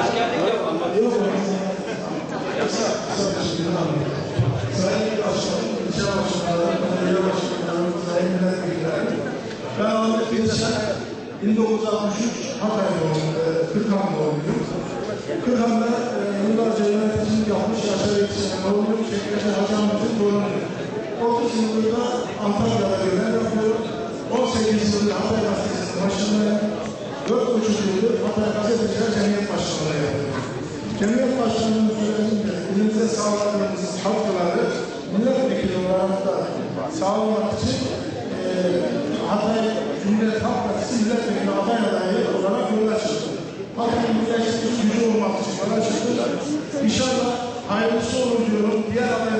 Yok bir şekilde anlayayım. Sayın Başkanım, ilçe başkanları, belediye başkanları, sayın milletvekilleri. Ben Ahmet Bilişen, 1963 Hatay doğumlu, e, Kırkhan doğumluyum. Kırkhan'da e, yıllarca yöneticilik yapmış, Yaşar oğlu, Şekreti Hacı Ahmet'in torunuyum. 30 yıldır da Antalya'da görev yapıyorum. 18 yıldır Hatay Gazetesi'nin başındayım. 4,5 yıldır Hatay yapıyorum. Cemiyet Başkanlığı'nın sürecinde elimize sağladığımız katkıları milletvekili olarak da sağlamak için e, Hatay Cumhuriyet Halk Partisi milletvekili aday adayı olarak yola çıktım. Hatay'ın birleşmiş gücü olmak için yola çıktım. İnşallah hayırlısı olur diyorum. Diğer adaylarla